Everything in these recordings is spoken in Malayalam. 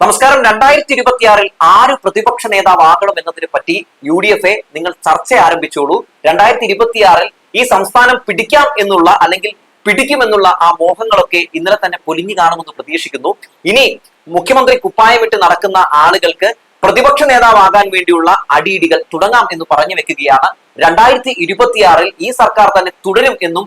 നമസ്കാരം. രണ്ടായിരത്തി ഇരുപത്തിയാറിൽ ആര് പ്രതിപക്ഷ നേതാവാകണം എന്നതിനെ പറ്റി യു ഡി എഫ് എ നിങ്ങൾ ചർച്ച ആരംഭിച്ചോളൂ. രണ്ടായിരത്തി ഇരുപത്തിയാറിൽ ഈ സംസ്ഥാനം പിടിക്കാം എന്നുള്ള അല്ലെങ്കിൽ പിടിക്കുമെന്നുള്ള ആ മോഹങ്ങളൊക്കെ ഇന്നലെ തന്നെ പൊലിഞ്ഞു കാണുമെന്ന് പ്രതീക്ഷിക്കുന്നു. ഇനി മുഖ്യമന്ത്രി കുപ്പായമിട്ട് നടക്കുന്ന ആളുകൾക്ക് പ്രതിപക്ഷ നേതാവാകാൻ വേണ്ടിയുള്ള അടിയിടികൾ തുടങ്ങാം എന്ന് പറഞ്ഞു വെക്കുകയാണ്. രണ്ടായിരത്തി ഇരുപത്തിയാറിൽ ഈ സർക്കാർ തന്നെ തുടരും എന്നും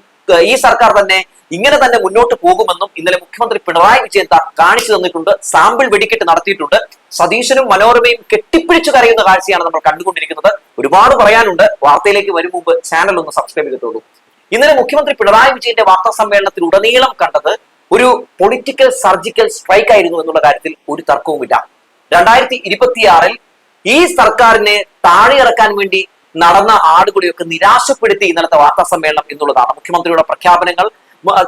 ഈ സർക്കാർ തന്നെ ഇങ്ങനെ തന്നെ മുന്നോട്ട് പോകുമെന്നും ഇന്നലെ മുഖ്യമന്ത്രി പിണറായി വിജയൻ കാണിച്ചു തന്നിട്ടുണ്ട് സാമ്പിൾ വെടിക്കെട്ട് നടത്തിയിട്ടുണ്ട്. സതീശനും മനോരമയും കെട്ടിപ്പിടിച്ചു കരയുന്ന കാഴ്ചയാണ് നമ്മൾ കണ്ടുകൊണ്ടിരിക്കുന്നത്. ഒരുപാട് പറയാനുണ്ട്. വാർത്തയിലേക്ക് വരും മുമ്പ് ചാനൽ ഒന്ന് സബ്സ്ക്രൈബ് ചെയ്തോളൂ ഇന്നലെ മുഖ്യമന്ത്രി പിണറായി വിജയന്റെ വാർത്താ സമ്മേളനത്തിൽ ഉടനീളം കണ്ടത് ഒരു പൊളിറ്റിക്കൽ സർജിക്കൽ സ്ട്രൈക്ക് ആയിരുന്നു എന്നുള്ള കാര്യത്തിൽ ഒരു തർക്കവുമില്ല. രണ്ടായിരത്തി ഇരുപത്തിയാറിൽ ഈ സർക്കാരിനെ താഴെയിറക്കാൻ വേണ്ടി നടന്ന ആടുകൂടിയൊക്കെ നിരാശപ്പെടുത്തി ഇന്നലത്തെ വാർത്താ സമ്മേളനം എന്നുള്ളതാണ്. മുഖ്യമന്ത്രിയുടെ പ്രഖ്യാപനങ്ങൾ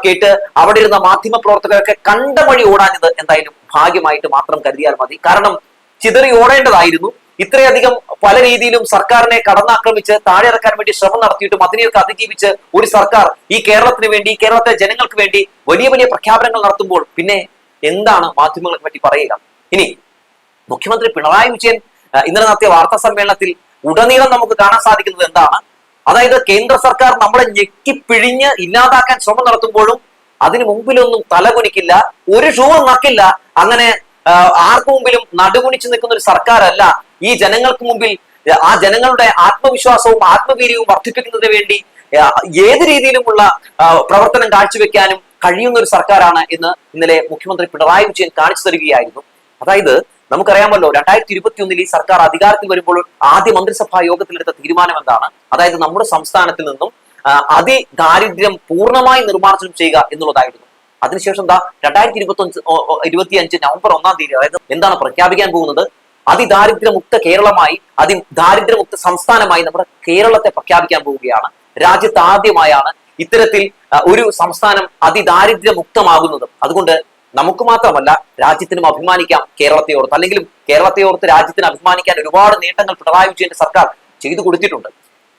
കേട്ട് അവിടെ ഇരുന്ന മാധ്യമ പ്രവർത്തകരൊക്കെ കണ്ട വഴി ഓടാഞ്ഞത് എന്തായാലും ഭാഗ്യമായിട്ട് മാത്രം കരുതിയാൽ മതി. കാരണം ചിതറി ഓടേണ്ടതായിരുന്നു. ഇത്രയധികം പല രീതിയിലും സർക്കാരിനെ കടന്നാക്രമിച്ച് താഴെ ഇറക്കാൻ വേണ്ടി ശ്രമം നടത്തിയിട്ടും അതിനെയൊക്കെ അതിജീവിച്ച് ഒരു സർക്കാർ ഈ കേരളത്തിന് വേണ്ടി കേരളത്തിലെ കേരളത്തെ ജനങ്ങൾക്ക് വേണ്ടി വലിയ വലിയ പ്രഖ്യാപനങ്ങൾ നടത്തുമ്പോൾ പിന്നെ എന്താണ് മാധ്യമങ്ങളെ പറ്റി പറയുക? ഇനി മുഖ്യമന്ത്രി പിണറായി വിജയൻ ഇന്നലെ നടത്തിയ വാർത്താ സമ്മേളനത്തിൽ ഉടനീളം നമുക്ക് കാണാൻ സാധിക്കുന്നത് എന്താണ്? അതായത് കേന്ദ്ര സർക്കാർ നമ്മളെ ഞെക്കിപ്പിഴിഞ്ഞ് ഇല്ലാതാക്കാൻ ശ്രമം നടത്തുമ്പോഴും അതിനു മുമ്പിലൊന്നും തലകുനിക്കില്ല ഒരു ഷൂ നക്കില്ല. അങ്ങനെ ആർക്കു മുമ്പിലും നടുകുനിച്ച് നിൽക്കുന്ന ഒരു സർക്കാരല്ല ഈ ജനങ്ങൾക്ക് മുമ്പിൽ ആ ജനങ്ങളുടെ ആത്മവിശ്വാസവും ആത്മവീര്യവും വർദ്ധിപ്പിക്കുന്നതിന് വേണ്ടി ഏത് രീതിയിലുമുള്ള പ്രവർത്തനം കാഴ്ചവെക്കാനും കഴിയുന്ന ഒരു സർക്കാരാണ് എന്ന് ഇന്നലെ മുഖ്യമന്ത്രി പിണറായി വിജയൻ കാണിച്ചു തരികയായിരുന്നു. അതായത് നമുക്കറിയാമല്ലോ രണ്ടായിരത്തി ഇരുപത്തി ഒന്നിൽ ഈ സർക്കാർ അധികാരത്തിൽ വരുമ്പോൾ ആദ്യ മന്ത്രിസഭാ യോഗത്തിലെടുത്ത തീരുമാനം എന്താണ്? അതായത് നമ്മുടെ സംസ്ഥാനത്തിൽ നിന്നും അതിദാരിദ്ര്യം പൂർണമായി നിർമ്മാർജനം ചെയ്യുക എന്നുള്ളതായിരുന്നു. അതിനുശേഷം എന്താ രണ്ടായിരത്തി ഇരുപത്തി അഞ്ച് ഇരുപത്തി അഞ്ച് നവംബർ ഒന്നാം തീയതി അതായത് എന്താണ് പ്രഖ്യാപിക്കാൻ പോകുന്നത്? അതിദാരിദ്ര്യമുക്ത കേരളമായി അതി ദാരിദ്ര്യമുക്ത സംസ്ഥാനമായി നമ്മുടെ കേരളത്തെ പ്രഖ്യാപിക്കാൻ പോവുകയാണ്. രാജ്യത്ത് ആദ്യമായാണ് ഇത്തരത്തിൽ ഒരു സംസ്ഥാനം അതിദാരിദ്ര്യമുക്തമാകുന്നത്. അതുകൊണ്ട് നമുക്ക് മാത്രമല്ല രാജ്യത്തിനും അഭിമാനിക്കാം കേരളത്തെ ഓർത്ത്. അല്ലെങ്കിൽ കേരളത്തെ ഓർത്ത് രാജ്യത്തിന് അഭിമാനിക്കാൻ ഒരുപാട് നേട്ടങ്ങൾ പിണറായി വിജയന്റെ സർക്കാർ ചെയ്തു കൊടുത്തിട്ടുണ്ട്.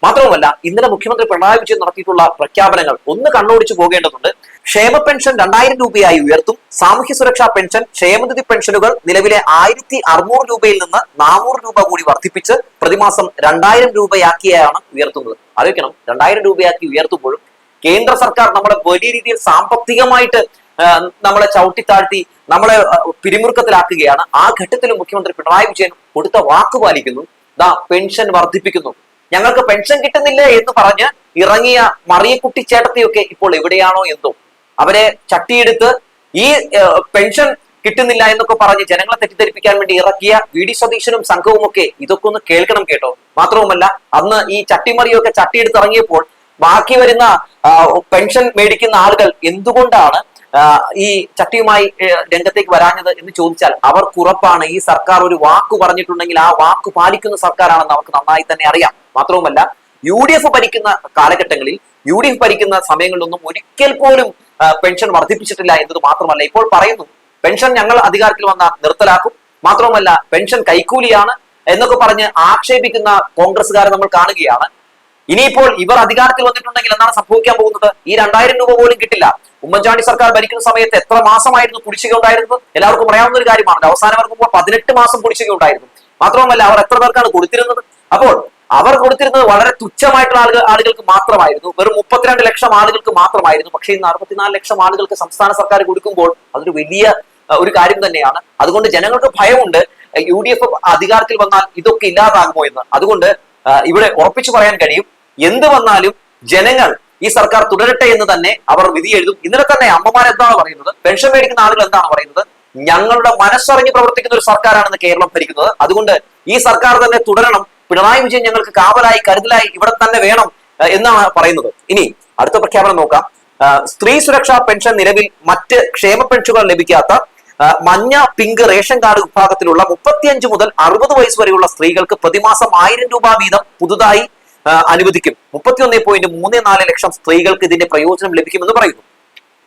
മാത്രവുമല്ല ഇന്നലെ മുഖ്യമന്ത്രി പിണറായി വിജയൻ നടത്തിയിട്ടുള്ള പ്രഖ്യാപനങ്ങൾ ഒന്ന് കണ്ണോടിച്ചു പോകേണ്ടതുണ്ട്. ക്ഷേമ പെൻഷൻ രണ്ടായിരം രൂപയായി ഉയർത്തും. സാമൂഹ്യ സുരക്ഷാ പെൻഷൻ ക്ഷേമനിധി പെൻഷനുകൾ നിലവിലെ ആയിരത്തി അറുന്നൂറ് രൂപയിൽ നിന്ന് നാനൂറ് രൂപ കൂടി വർദ്ധിപ്പിച്ച് പ്രതിമാസം രണ്ടായിരം രൂപയാക്കിയാണ് ഉയർത്തുന്നത്. ആലോചിക്കണം രണ്ടായിരം രൂപയാക്കി ഉയർത്തുമ്പോഴും കേന്ദ്ര സർക്കാർ നമ്മളെ വലിയ രീതിയിൽ സാമ്പത്തികമായിട്ട് നമ്മളെ ചവിട്ടിത്താഴ്ത്തി നമ്മളെ പിരിമുറുക്കത്തിലാക്കുകയാണ്. ആ ഘട്ടത്തിൽ മുഖ്യമന്ത്രി പിണറായി വിജയൻ കൊടുത്ത വാക്ക് പാലിക്കുന്നു. ദാ പെൻഷൻ വർദ്ധിപ്പിക്കുന്നു. ഞങ്ങൾക്ക് പെൻഷൻ കിട്ടുന്നില്ല എന്ന് പറഞ്ഞ് ഇറങ്ങിയ മറിയക്കുട്ടി ചേട്ടത്തിയൊക്കെ ഇപ്പോൾ എവിടെയാണോ എന്തോ. അവരെ ചട്ടിയെടുത്ത് ഈ പെൻഷൻ കിട്ടുന്നില്ല എന്നൊക്കെ പറഞ്ഞ് ജനങ്ങളെ തെറ്റിദ്ധരിപ്പിക്കാൻ വേണ്ടി ഇറക്കിയ വി ഡി സതീശനും സംഘവും ഒക്കെ ഇതൊക്കെ ഒന്ന് കേൾക്കണം കേട്ടോ. മാത്രവുമല്ല അന്ന് ഈ ചട്ടിമറിയൊക്കെ ചട്ടിയെടുത്ത് ഇറങ്ങിയപ്പോൾ ബാക്കി വരുന്ന പെൻഷൻ മേടിക്കുന്ന ആളുകൾ എന്തുകൊണ്ടാണ് ഈ ചട്ടിയുമായി രംഗത്തേക്ക് വരാഞ്ഞത് എന്ന് ചോദിച്ചാൽ അവർക്ക് ഉറപ്പാണ് ഈ സർക്കാർ ഒരു വാക്ക് പറഞ്ഞിട്ടുണ്ടെങ്കിൽ ആ വാക്ക് പാലിക്കുന്ന സർക്കാരാണെന്ന് അവർക്ക് നന്നായി തന്നെ അറിയാം. മാത്രവുമല്ല യു ഡി എഫ് ഭരിക്കുന്ന കാലഘട്ടങ്ങളിൽ യു ഡി എഫ് ഭരിക്കുന്ന സമയങ്ങളിലൊന്നും ഒരിക്കൽ പോലും പെൻഷൻ വർദ്ധിപ്പിച്ചിട്ടില്ല എന്നത് മാത്രമല്ല ഇപ്പോൾ പറയുന്നു പെൻഷൻ ഞങ്ങൾ അധികാരത്തിൽ വന്ന നിർത്തലാക്കും. മാത്രവുമല്ല പെൻഷൻ കൈക്കൂലിയാണ് എന്നൊക്കെ പറഞ്ഞ് ആക്ഷേപിക്കുന്ന കോൺഗ്രസ്സുകാരെ നമ്മൾ കാണുകയാണ്. ഇനിയിപ്പോൾ ഇവർ അധികാരത്തിൽ വന്നിട്ടുണ്ടെങ്കിൽ എന്താണ് സംഭവിക്കാൻ പോകുന്നത്? ഈ രണ്ടായിരം രൂപ പോലും കിട്ടില്ല. ഉമ്മൻചാണ്ടി സർക്കാർ ഭരിക്കുന്ന സമയത്ത് എത്ര മാസമായിരുന്നു കുടിശ്ശിക ഉണ്ടായിരുന്നത് എല്ലാവർക്കും പറയാവുന്ന ഒരു കാര്യമാണ്. അവസാനം ഇറങ്ങുമ്പോൾ പതിനെട്ട് മാസം കുടിശ്ശിക ഉണ്ടായിരുന്നു മാത്രമല്ല അവർ എത്ര പേർക്കാണ് കൊടുത്തിരുന്നത്? അപ്പോൾ അവർ കൊടുത്തിരുന്നത് വളരെ തുച്ഛമായിട്ടുള്ള ആളുകൾ ആളുകൾക്ക് മാത്രമായിരുന്നു. വെറും മുപ്പത്തിരണ്ട് ലക്ഷം ആളുകൾക്ക് മാത്രമായിരുന്നു. പക്ഷേ ഇന്ന് അറുപത്തിനാല് ലക്ഷം ആളുകൾക്ക് സംസ്ഥാന സർക്കാർ കൊടുക്കുമ്പോൾ അതൊരു വലിയ ഒരു കാര്യം തന്നെയാണ്. അതുകൊണ്ട് ജനങ്ങൾക്ക് ഭയമുണ്ട് യു ഡി എഫ് അധികാരത്തിൽ വന്നാൽ ഇതൊക്കെ ഇല്ലാതാകുമോ എന്ന്. അതുകൊണ്ട് ഇവിടെ ഉറപ്പിച്ചു പറയാൻ കഴിയും എന്ത് വന്നാലും ജനങ്ങൾ ഈ സർക്കാർ തുടരട്ടെ എന്ന് തന്നെ അവർ വിധി എഴുതും. ഇന്നലെ തന്നെ അമ്മമാർ എന്താണ് പറയുന്നത്? പെൻഷൻ മേടിക്കുന്ന ആളുകൾ എന്താണ് പറയുന്നത്? ഞങ്ങളുടെ മനസ്സറിഞ്ഞ് പ്രവർത്തിക്കുന്ന ഒരു സർക്കാരാണെന്ന് കേരളം ഭരിക്കുന്നത്. അതുകൊണ്ട് ഈ സർക്കാർ തന്നെ തുടരണം. പിണറായി വിജയൻ ഞങ്ങൾക്ക് കാവലായി കരുതലായി ഇവിടെ തന്നെ വേണം എന്നാണ് പറയുന്നത്. ഇനി അടുത്ത പ്രഖ്യാപനം നോക്കാം. സ്ത്രീ സുരക്ഷാ പെൻഷൻ നിലവിൽ മറ്റ് ക്ഷേമ പെൻഷനുകൾ ലഭിക്കാത്ത മഞ്ഞ പിങ്ക് റേഷൻ കാർഡ് വിഭാഗത്തിലുള്ള മുപ്പത്തിയഞ്ച് മുതൽ അറുപത് വയസ്സ് വരെയുള്ള സ്ത്രീകൾക്ക് പ്രതിമാസം ആയിരം രൂപ വീതം പുതുതായി അനുവദിക്കും. മുപ്പത്തിയൊന്ന് പോയിന്റ് മൂന്ന് നാല് ലക്ഷം സ്ത്രീകൾക്ക് ഇതിന്റെ പ്രയോജനം ലഭിക്കുമെന്ന് പറയുന്നു.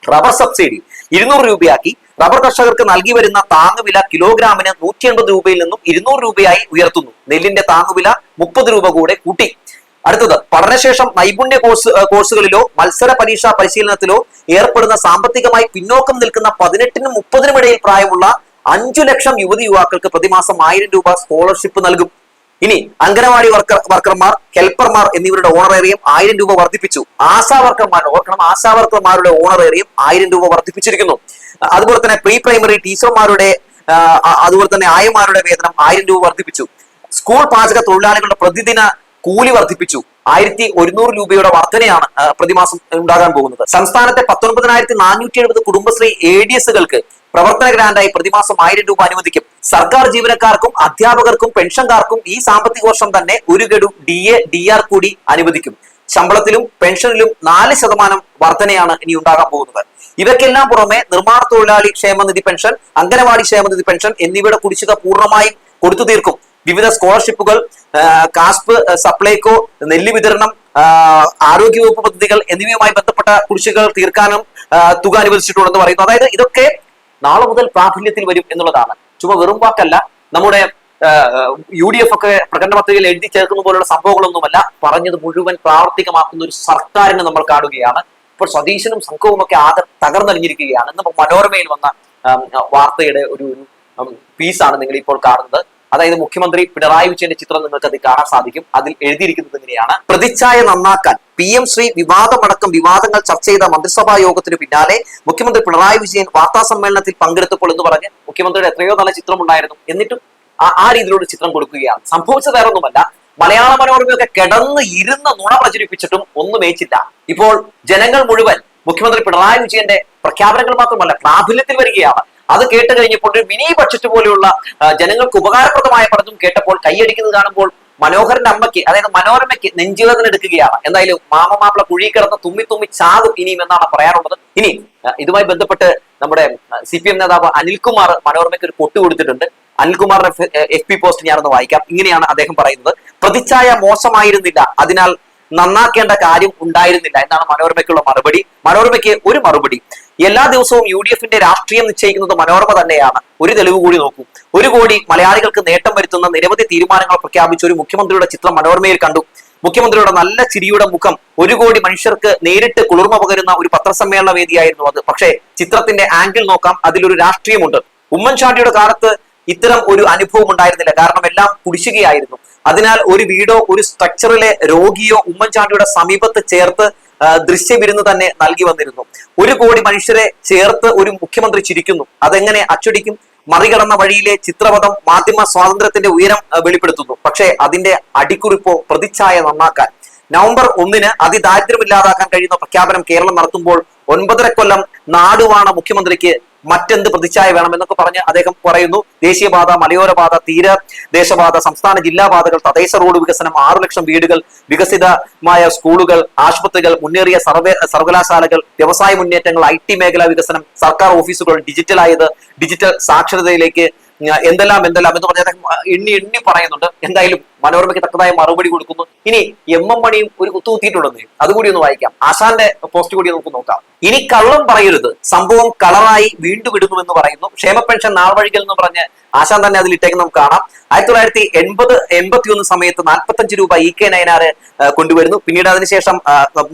റബ്ബർ സബ്സിഡി ഇരുന്നൂറ് രൂപയാക്കി. റബ്ബർ കർഷകർക്ക് നൽകി വരുന്ന താങ്ങുവില കിലോഗ്രാമിന് നൂറ്റി എൺപത് രൂപയിൽ നിന്നും ഇരുന്നൂറ് രൂപയായി ഉയർത്തുന്നു. നെല്ലിന്റെ താങ്ങുവില മുപ്പത് രൂപ കൂടെ കൂട്ടി. അടുത്തത് പഠനശേഷം നൈപുണ്യ കോഴ്സ് കോഴ്സുകളിലോ മത്സര പരീക്ഷാ പരിശീലനത്തിലോ ഏർപ്പെടുന്ന സാമ്പത്തികമായി പിന്നോക്കം നിൽക്കുന്ന പതിനെട്ടിനും മുപ്പതിനും ഇടയിൽ പ്രായമുള്ള അഞ്ചു ലക്ഷം യുവതി യുവാക്കൾക്ക് പ്രതിമാസം ആയിരം രൂപ സ്കോളർഷിപ്പ് നൽകും. ഇനി അംഗനവാടി വർക്കർ വർക്കർമാർ ഹെൽപ്പർമാർ എന്നിവരുടെ ഓണറേറിയം ആയിരം രൂപ വർദ്ധിപ്പിച്ചു. ആശാ വർക്കർമാർ ഓർക്കണം ആശാ വർക്കർമാരുടെ ഓണറേറിയം ആയിരം രൂപ വർദ്ധിപ്പിച്ചിരിക്കുന്നു. അതുപോലെ തന്നെ പ്രീ പ്രൈമറി ടീച്ചർമാരുടെ അതുപോലെ തന്നെ ആയമാരുടെ വേതനം ആയിരം രൂപ വർദ്ധിപ്പിച്ചു. സ്കൂൾ പാചക തൊഴിലാളികളുടെ പ്രതിദിന കൂലി വർദ്ധിപ്പിച്ചു. ആയിരത്തി ഒരുന്നൂറ് രൂപയുടെ വർധനയാണ് പ്രതിമാസം ഉണ്ടാകാൻ പോകുന്നത്. സംസ്ഥാനത്തെ പത്തൊൻപതിനായിരത്തി നാനൂറ്റി എഴുപത് കുടുംബശ്രീ എ ഡി എസുകൾക്ക് പ്രവർത്തന ഗ്രാന്റായി പ്രതിമാസം ആയിരം രൂപ അനുവദിക്കും. സർക്കാർ ജീവനക്കാർക്കും അധ്യാപകർക്കും പെൻഷൻകാർക്കും ഈ സാമ്പത്തിക വർഷം തന്നെ ഒരു ഗഡു ഡി എ ഡി ആർ കൂടി അനുവദിക്കും. ശമ്പളത്തിലും പെൻഷനിലും നാല് ശതമാനം വർധനയാണ് ഇനി ഉണ്ടാകാൻ പോകുന്നത്. ഇവയ്ക്കെല്ലാം പുറമെ നിർമ്മാണ തൊഴിലാളി ക്ഷേമനിധി പെൻഷൻ അംഗനവാടി ക്ഷേമനിധി പെൻഷൻ എന്നിവയുടെ കുടിശ്ശിക പൂർണമായും കൊടുത്തു തീർക്കും. വിവിധ സ്കോളർഷിപ്പുകൾ കാസ്പ് സപ്ലൈകോ നെല്ല് വിതരണം ആരോഗ്യവകുപ്പ് പദ്ധതികൾ എന്നിവയുമായി ബന്ധപ്പെട്ട കുടിശ്ശികൾ തീർക്കാനും തുക അനുവദിച്ചിട്ടുണ്ടെന്ന് പറയുന്നു. അതായത് ഇതൊക്കെ നാളെ മുതൽ പ്രാബല്യത്തിൽ വരും എന്നുള്ളതാണ്. ചുമ വെറും വാക്കല്ല. നമ്മുടെ യു ഡി എഫ് ഒക്കെ പ്രകടന പത്രികയിൽ എഴുതി ചേർക്കുന്ന പോലുള്ള സംഭവങ്ങളൊന്നുമല്ല. പറഞ്ഞത് മുഴുവൻ പ്രാവർത്തികമാക്കുന്ന ഒരു സർക്കാരിനെ നമ്മൾ കാണുകയാണ്. ഇപ്പോൾ സതീശനും സംഘവും ഒക്കെ ആകെ തകർന്നടിഞ്ഞിരിക്കുകയാണ് ഇന്ന് മനോരമയിൽ വന്ന വാർത്തയുടെ ഒരു പീസാണ് നിങ്ങൾ ഇപ്പോൾ കാണുന്നത്. അതായത് മുഖ്യമന്ത്രി പിണറായി വിജയന്റെ ചിത്രം നിങ്ങൾക്ക് അത് കാണാൻ സാധിക്കും. അതിൽ എഴുതിയിരിക്കുന്നത് ഇങ്ങനെയാണ്. പ്രതിച്ഛായ നന്നാക്കാൻ. പി എം ശ്രീ വിവാദമടക്കം വിവാദങ്ങൾ ചർച്ച ചെയ്ത മന്ത്രിസഭാ യോഗത്തിന് പിന്നാലെ മുഖ്യമന്ത്രി പിണറായി വിജയൻ വാർത്താ സമ്മേളനത്തിൽ പങ്കെടുത്തപ്പോൾ എന്ന് പറഞ്ഞ് മുഖ്യമന്ത്രിയുടെ എത്രയോ നല്ല ചിത്രം ഉണ്ടായിരുന്നു എന്നിട്ടും ആ- രീതിയിലുള്ള ചിത്രം കൊടുക്കുകയാണ്. സംഭവിച്ചത് വേറൊന്നുമല്ല മലയാള മനോരമയൊക്കെ കിടന്ന് ഇരുന്ന് നുണ പ്രചരിപ്പിച്ചിട്ടും ഒന്നും ഏച്ചില്ല. ഇപ്പോൾ ജനങ്ങൾ മുഴുവൻ മുഖ്യമന്ത്രി പിണറായി വിജയന്റെ പ്രഖ്യാപനങ്ങൾ മാത്രമല്ല പ്രാബല്യത്തിൽ വരികയാണ്. അത് കേട്ട് കഴിഞ്ഞപ്പോൾ ഒരു മിനി ബഡ്ജറ്റ് പോലെയുള്ള ജനങ്ങൾക്ക് ഉപകാരപ്രദമായ പലതും കേട്ടപ്പോൾ കൈയടിക്കുന്നത് കാണുമ്പോൾ മനോഹരന്റെ അമ്മയ്ക്ക് അതായത് മനോരമയ്ക്ക് നെഞ്ചുവേദന എടുക്കുകയാണ്. എന്തായാലും മാമ മാപ്പിള കുഴി കിടന്ന് തുമ്മി തുമ്മി ചാകും ഇനിയും എന്നാണ് പറയാറുള്ളത്. ഇനി ഇതുമായി ബന്ധപ്പെട്ട് നമ്മുടെ സി പി എം നേതാവ് അനിൽകുമാർ മനോരമയ്ക്ക് ഒരു കൊട്ട് കൊടുത്തിട്ടുണ്ട്. അനിൽകുമാറിന്റെ എഫ് പി പോസ്റ്റ് ഞാനൊന്ന് വായിക്കാം. ഇങ്ങനെയാണ് അദ്ദേഹം പറയുന്നത്. പ്രതിച്ഛായ മോശമായിരുന്നില്ല. അതിനാൽ നന്നാക്കേണ്ട കാര്യം ഉണ്ടായിരുന്നില്ല. എന്നാണ് മനോരമയ്ക്കുള്ള മറുപടി. മനോരമയ്ക്ക് ഒരു മറുപടി. എല്ലാ ദിവസവും യു ഡി എഫിന്റെ രാഷ്ട്രീയം നിശ്ചയിക്കുന്നത് മനോരമ തന്നെയാണ്. ഒരു തെളിവ് കൂടി നോക്കൂ. ഒരു കോടി മലയാളികൾക്ക് നേട്ടം വരുത്തുന്ന നിരവധി തീരുമാനങ്ങൾ പ്രഖ്യാപിച്ച ഒരു മുഖ്യമന്ത്രിയുടെ ചിത്രം മനോരമയിൽ കണ്ടു. മുഖ്യമന്ത്രിയുടെ നല്ല ചിരിയുടെ മുഖം ഒരു കോടി മനുഷ്യർക്ക് നേരിട്ട് കുളിർമ പകരുന്ന ഒരു പത്രസമ്മേളന വേദിയായിരുന്നു അത്. പക്ഷേ ചിത്രത്തിന്റെ ആംഗിൾ നോക്കാം. അതിലൊരു രാഷ്ട്രീയമുണ്ട്. ഉമ്മൻചാണ്ടിയുടെ കാലത്ത് ഇത്തരം ഒരു അനുഭവം ഉണ്ടായിരുന്നില്ല. കാരണം എല്ലാം കുടിശുകയായിരുന്നു അതിനാൽ ഒരു വീടോ ഒരു സ്ട്രക്ചറിലെ രോഗിയോ ഉമ്മൻചാണ്ടിയുടെ സമീപത്ത് ചേർത്ത് ദൃശ്യവിരുന്ന് തന്നെ നൽകി വന്നിരുന്നു. ഒരു കോടി മനുഷ്യരെ ചേർത്ത് ഒരു മുഖ്യമന്ത്രി ചിരിക്കുന്നു. അതെങ്ങനെ അച്ചടിക്കും? മറികടന്ന വഴിയിലെ ചിത്രപഥം മാധ്യമ സ്വാതന്ത്ര്യത്തിന്റെ ഉയരം വെളിപ്പെടുത്തുന്നു. പക്ഷേ അതിന്റെ അടിക്കുറിപ്പോ പ്രതിച്ഛായ നന്നാക്കാൻ. നവംബർ ഒന്നിന് അതിദാരിദ്ര്യമില്ലാതാക്കാൻ കഴിയുന്ന പ്രഖ്യാപനം കേരളം നടത്തുമ്പോൾ ഒൻപതര കൊല്ലം നാടുവാണ മുഖ്യമന്ത്രിക്ക് മറ്റെന്ത് പ്രതിച്ഛായ വേണം എന്നൊക്കെ പറഞ്ഞ് അദ്ദേഹം പറയുന്നു. ദേശീയപാത മലയോരപാത തീരദേശപാത തീര ദേശപാത സംസ്ഥാന ജില്ലാ പാതകൾ തദ്ദേശ റോഡ് വികസനം ആറു ലക്ഷം വീടുകൾ വികസിതമായ സ്കൂളുകൾ ആശുപത്രികൾ മുന്നേറിയ സർവേ സർവകലാശാലകൾ വ്യവസായ മുന്നേറ്റങ്ങൾ ഐ ടി മേഖലാ വികസനം സർക്കാർ ഓഫീസുകൾ ഡിജിറ്റലായത് ഡിജിറ്റൽ സാക്ഷരതയിലേക്ക് എന്തെല്ലാം എന്തെല്ലാം എന്ന് പറഞ്ഞ എണ്ണി എണ്ണി പറയുന്നുണ്ട്. എന്തായാലും മനോരമയ്ക്ക് തക്കതായ മറുപടി കൊടുക്കുന്നു. ഇനി എം എം മണിയും ഒരു കുത്തുകുത്തിയിട്ടുണ്ടെന്ന് അതുകൂടി ഒന്ന് വായിക്കാം. ആശാന്റെ പോസ്റ്റ് കൂടി നമുക്ക് നോക്കാം. ഇനി കള്ളം പറയരുത്. സംഭവം കളറായി വീണ്ടും ഇടുന്നു എന്ന് പറയുന്നു. ക്ഷേമ പെൻഷൻ നാൾവഴികൾ എന്ന് പറഞ്ഞ് ആശാൻ തന്നെ അതിൽ ഇട്ടേക്ക് നമുക്ക് കാണാം. ആയിരത്തി തൊള്ളായിരത്തി എൺപത് എൺപത്തി ഒന്ന് സമയത്ത് നാൽപ്പത്തഞ്ച് രൂപ ഇ കെ നയനാറ് കൊണ്ടുവരുന്നു. പിന്നീട് അതിനുശേഷം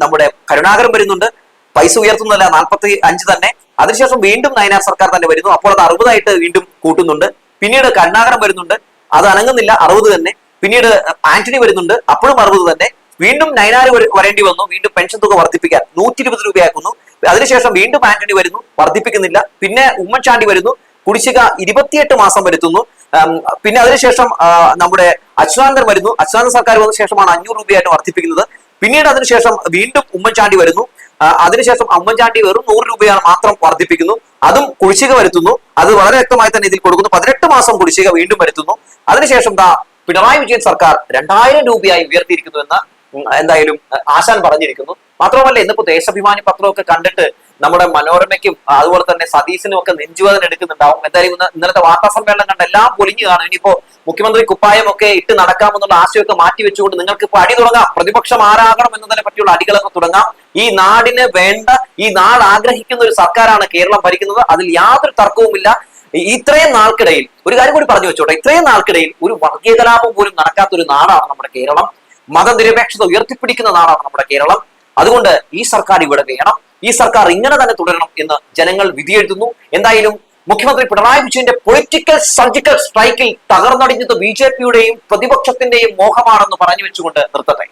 നമ്മുടെ കരുണാകരൻ വരുന്നുണ്ട്. പൈസ ഉയർത്തുന്നതല്ല നാൽപ്പത്തി അഞ്ച് തന്നെ. അതിനുശേഷം വീണ്ടും നയനാർ സർക്കാർ തന്നെ വരുന്നു. അപ്പോൾ അത് അറുപതായിട്ട് വീണ്ടും കൂട്ടുന്നുണ്ട്. പിന്നീട് കരുണാകരൻ വരുന്നുണ്ട്. അത് അനങ്ങുന്നില്ല. അറുപത് തന്നെ. പിന്നീട് ആന്റണി വരുന്നുണ്ട്. അപ്പോഴും അറുപത് തന്നെ. വീണ്ടും നയനാർ വര- വരേണ്ടി വന്നു. വീണ്ടും പെൻഷൻ തുക വർദ്ധിപ്പിക്കാൻ നൂറ്റി ഇരുപത് രൂപയാക്കുന്നു. അതിനുശേഷം വീണ്ടും ആന്റണി വരുന്നു. വർദ്ധിപ്പിക്കുന്നില്ല. പിന്നെ ഉമ്മൻചാണ്ടി വരുന്നു. കുടിശ്ശിക ഇരുപത്തിയെട്ട് മാസം വരുത്തുന്നു. പിന്നെ അതിനുശേഷം നമ്മുടെ അച്യുതാനന്ദൻ വരുന്നു. അച്യുതാനന്ദൻ സർക്കാർ വന്ന ശേഷമാണ് അഞ്ഞൂറ് രൂപയായിട്ട് വർദ്ധിപ്പിക്കുന്നത്. പിന്നീട് അതിനുശേഷം വീണ്ടും ഉമ്മൻചാണ്ടി വരുന്നു. അതിനുശേഷം ഉമ്മൻചാണ്ടി വെറും നൂറ് രൂപയാണ് മാത്രം വർദ്ധിപ്പിക്കുന്നു. അതും കുടിശ്ശിക വരുത്തുന്നു. അത് വളരെ വ്യക്തമായി തന്നെ ഇതിൽ കൊടുക്കുന്നു. പതിനെട്ട് മാസം കുടിശ്ശിക വീണ്ടും വരുത്തുന്നു. അതിനുശേഷം ദാ പിണറായി വിജയൻ സർക്കാർ രണ്ടായിരം രൂപയായി ഉയർത്തിയിരിക്കുന്നു എന്ന് എന്തായാലും ആശാൻ പറഞ്ഞിരിക്കുന്നു. മാത്രമല്ല ഇന്നിപ്പോ ദേശാഭിമാനി പത്രമൊക്കെ കണ്ടിട്ട് നമ്മുടെ മനോരമയ്ക്കും അതുപോലെ തന്നെ സതീശനും ഒക്കെ നെഞ്ചുവേദന എടുക്കുന്നുണ്ടാവും. എന്തായാലും ഇന്ന് ഇന്നലത്തെ വാർത്താ സമ്മേളനം കണ്ട് എല്ലാം കാണും. ഇനിയിപ്പോ മുഖ്യമന്ത്രി കുപ്പായം ഒക്കെ ഇട്ട് നടക്കാമെന്നുള്ള ആശയമൊക്കെ മാറ്റി വെച്ചുകൊണ്ട് നിങ്ങൾക്ക് ഇപ്പൊ അടി തുടങ്ങാം. പ്രതിപക്ഷം ആരാകണം എന്നതിനെ പറ്റിയുള്ള അടികളൊക്കെ തുടങ്ങാം. ഈ നാടിന് വേണ്ട ഈ നാട് ആഗ്രഹിക്കുന്ന ഒരു സർക്കാരാണ് കേരളം ഭരിക്കുന്നത്. അതിൽ യാതൊരു തർക്കവുമില്ല. ഇത്രയും നാൾക്കിടയിൽ ഒരു കാര്യം കൂടി പറഞ്ഞു വെച്ചോട്ടെ. ഇത്രയും നാൾക്കിടയിൽ ഒരു വർഗീയ കലാപം പോലും നടക്കാത്ത ഒരു നാടാണ് നമ്മുടെ കേരളം. മതനിരപേക്ഷത ഉയർത്തിപ്പിടിക്കുന്ന നാടാണ് നമ്മുടെ കേരളം. അതുകൊണ്ട് ഈ സർക്കാർ ഇവിടെ വേണം. ഈ സർക്കാർ ഇങ്ങനെ തന്നെ തുടരണം എന്ന് ജനങ്ങൾ വിധിയെഴുതുന്നു. എന്തായാലും മുഖ്യമന്ത്രി പിണറായി വിജയന്റെ പൊളിറ്റിക്കൽ സർജിക്കൽ സ്ട്രൈക്കിൽ തകർന്നടിഞ്ഞത് ബി ജെ പിയുടെയും പ്രതിപക്ഷത്തിന്റെയും മോഹമാണെന്ന് പറഞ്ഞു വെച്ചുകൊണ്ട് നിർത്തട്ടെ.